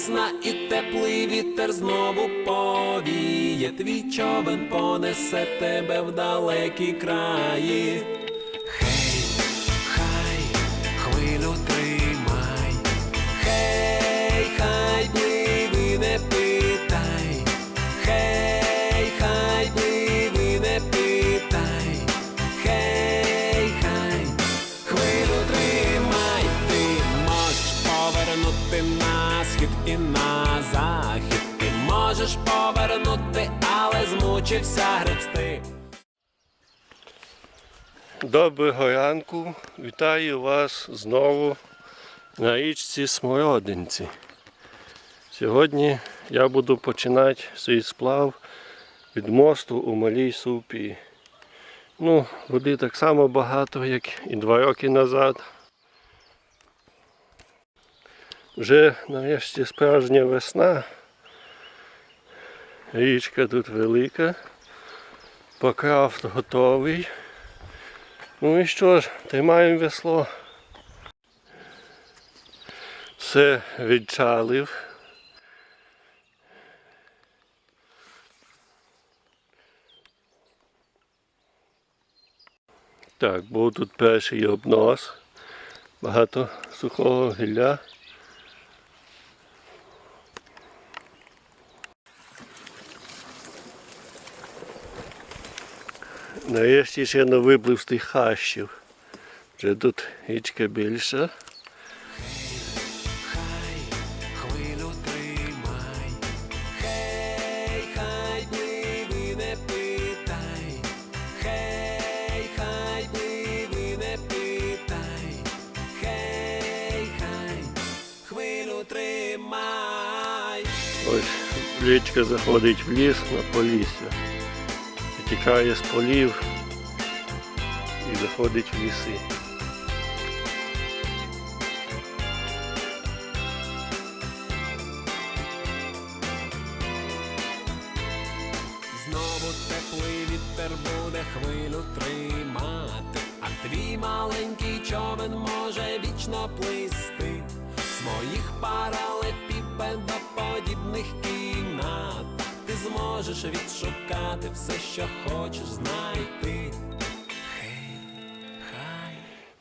весна і теплий вітер знову повіє. Твій човен понесе тебе в далекі краї. Змучився гребсти. Доброго ранку, вітаю вас знову на річці Смородинці. Сьогодні я буду починати свій сплав від мосту у Малій Супі. Ну, води так само багато, як і два роки назад. Вже нарешті справжня весна. Річка тут велика. Покрафт готовий. Ну і що ж, тримаємо весло. Все відчалив. Так, був тут перший обнос. Багато сухого гілля. Нарешті ще не виплив з тих хащів. Вже тут річка більша. Ось річка заходить в ліс на полісся. Витікає з полів і заходить в ліси. Знову теплий вітер буде хвилю тримати, а твій маленький човен може вічно плисти з моїх паралепіпедоподібних кімнат. Зможеш відшукати все, що хочеш знайти.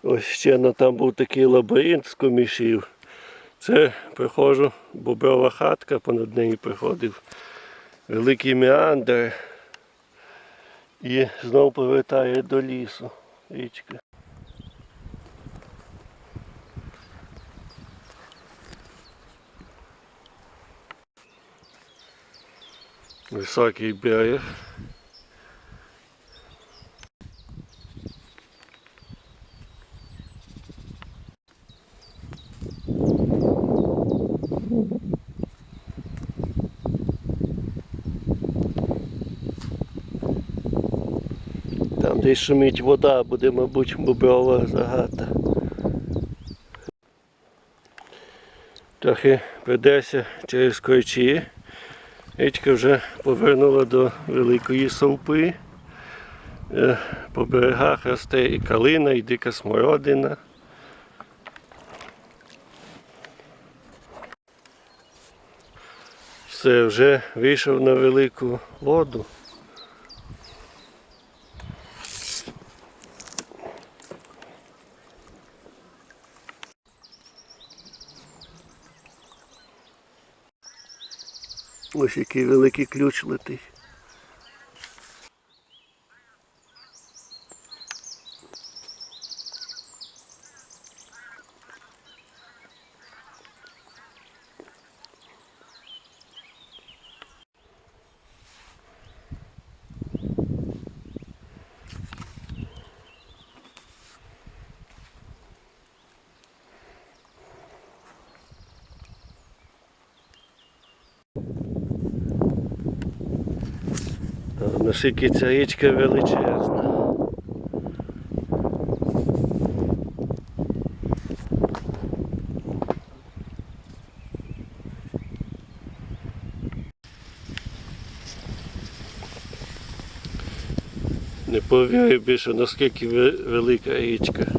Ось ще на там був такий лабіринт з комішів. Це приходжу, боброва хатка, понад нею приходив великий меандр і знову повертає до лісу річка. Високий берег. Там десь шумить вода, буде, мабуть, боброва загата. Трохи придеться через корчі. Річка вже повернула до великої совпи. Е, По берегах росте і калина, і дика смородина. Все, вже вийшов на велику воду. Ось який великий ключ летить. Наскільки ця річка величезна. Не повірю більше, наскільки велика річка.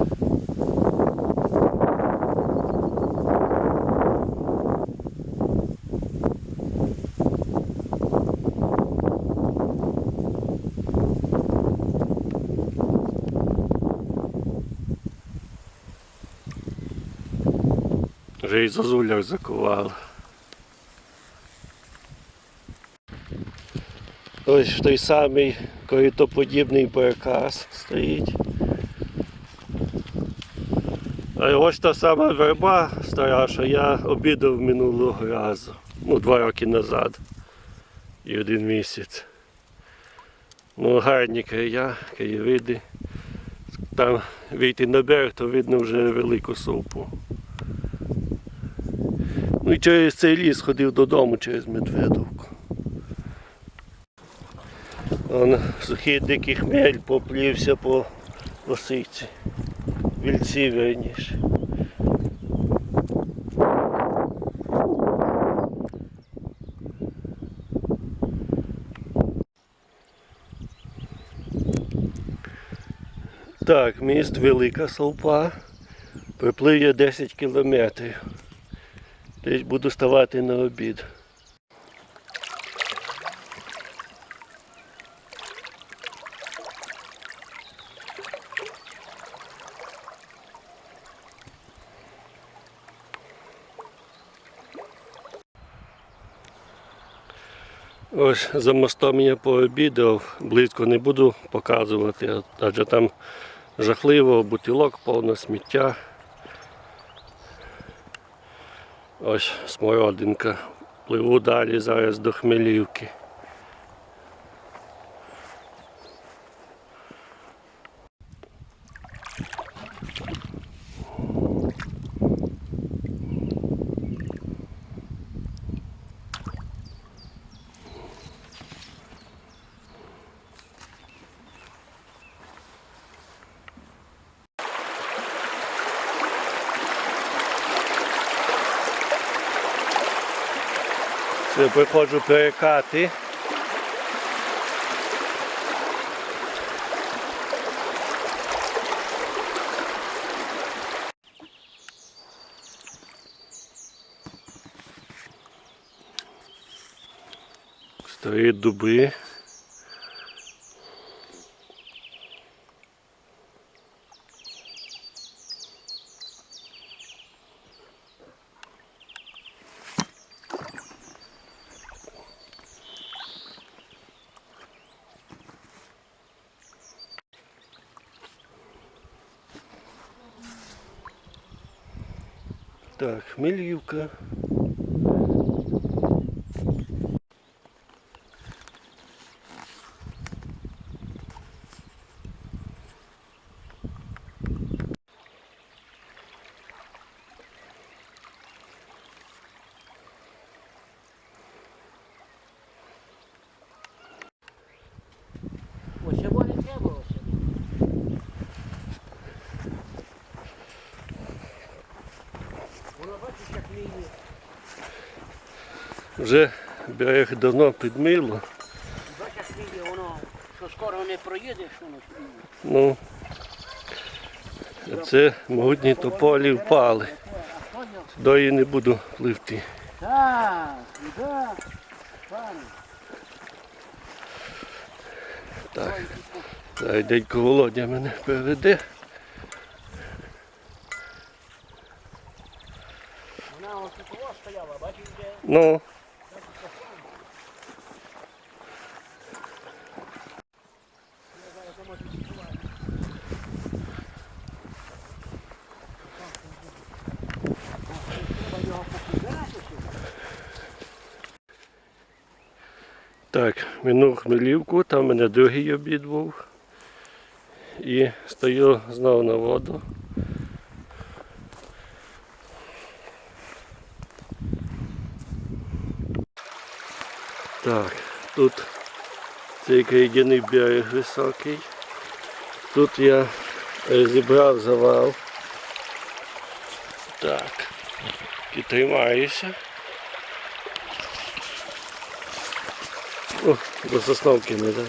Вже і зозуляк закували. Ось той самий коритоподібний баркас стоїть. А ось та сама верба стара, що я обідав минулого разу. Ну, два роки назад. І один місяць. Ну, гарні края, краєвиди. Там вийти на берег, то видно вже велику совпу. І через цей ліс ходив додому через Медведовку. Он сухий дикий хмель поплівся по лосиці. Вільці верніше. Так, міст Велика Солпа. Приплив я 10 кілометрів. Десь буду ставати на обід. Ось за мостом я пообідав, близько не буду показувати, адже там жахливо, бутилок повно сміття. Ось смородинка. Пливу далі зараз до Хмелівки. Це приходжу перекати. Старі дуби. Так, Хмелівка. Вже берег давно підмило. Бачиш, як воно, що скоро не проїдеш, воно. Ну, це могутні тополі впали. Дої не буду пливти. Так, да, пане. Так. Зараз дядько Володя мене приведе. Вона ось тут ось стояла, бачиш, де Ну, так, минув Хмелівку, там у мене другий обід був. І стою знову на воду. Так, тут цей крейдяний берег високий. Тут я зібрав завал. Так, і О, до сосновки не дали.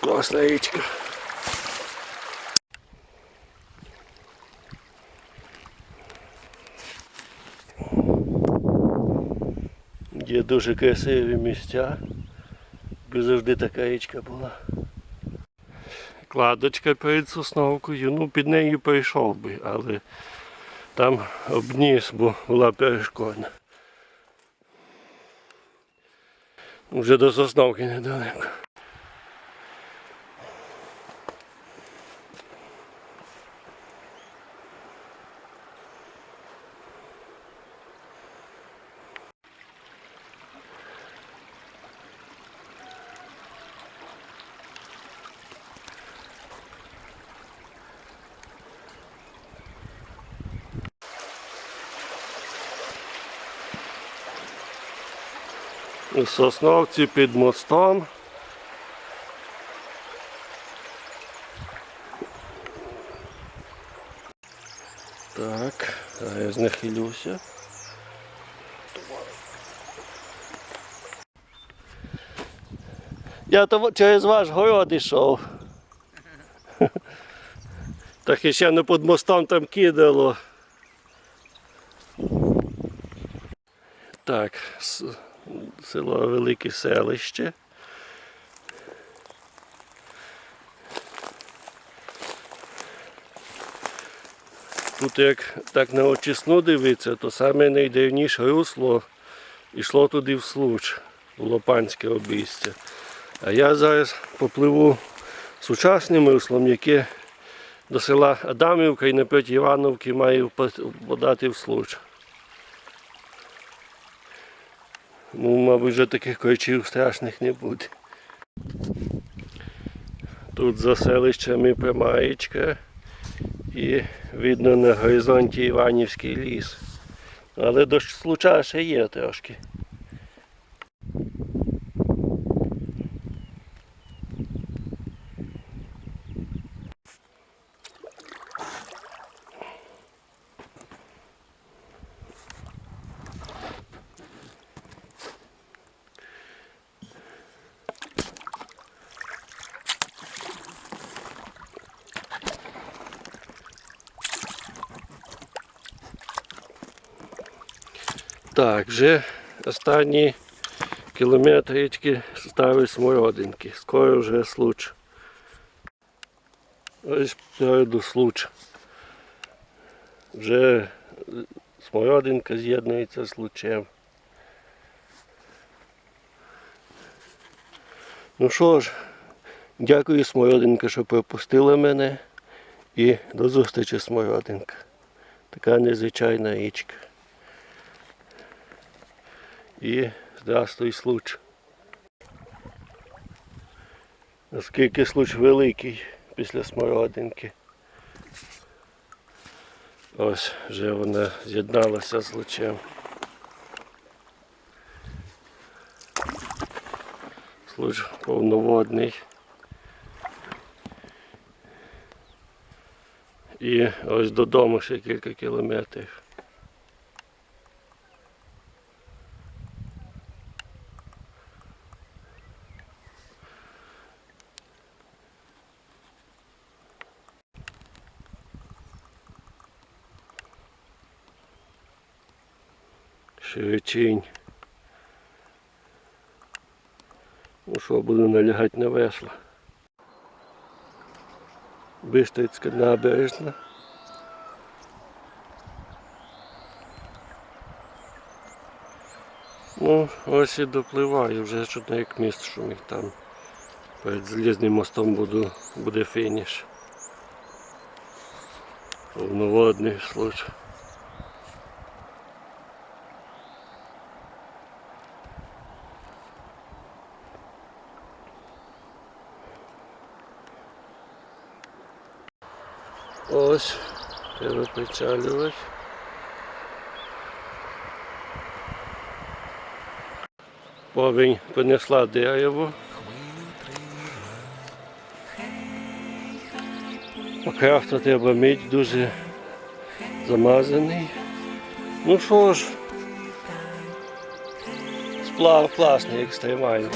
Класна річка. Є дуже красиві місця би завжди така річка була. Кладочка перед сосновкою, ну під нею прийшов би, але там обніс, бо була перешкодна. Вже до сосновки недалеко. Сосновці під мостом. Так, а я знахилюся. Я то через ваш город йшов. Так і ще не під мостом там кидало. Так, село Велике селище. Тут як так на очисну дивитися, то саме найдавніше русло йшло туди в Случ, в Лопанське обійстя. А я зараз попливу сучасним руслом, яке до села Адамівка і напроти Івановки має подати в Случ. Ну, мабуть, вже таких корчів страшних не буде. Тут за селищами Примаєчка і видно на горизонті Іванівський ліс. Але до случа ще є трошки. Так, вже останні кілометрички ставить смородинки. Скоро вже случ. Ось переду случ. Вже смородинка з'єднується з лучем. Ну що ж, дякую смородинка, що пропустила мене. І до зустрічі смородинка. Така незвичайна річка. І здравствуй, случ. Наскільки случ великий після смородинки. Ось вже вона з'єдналася з лучем. Случ повноводний. І ось додому ще кілька кілометрів. Широчинь. Ну що, буду налягати на весла. Бистрицька набережна. Ну, ось і допливаю, вже чутно як міст шумить там. Перед залізним мостом буду, буде фініш. Повноводний случай. Ось, треба причалювати. Повінь понесла дерево. Покрафта треба мить дуже замазаний. Ну що ж, сплав класний, екстремальний.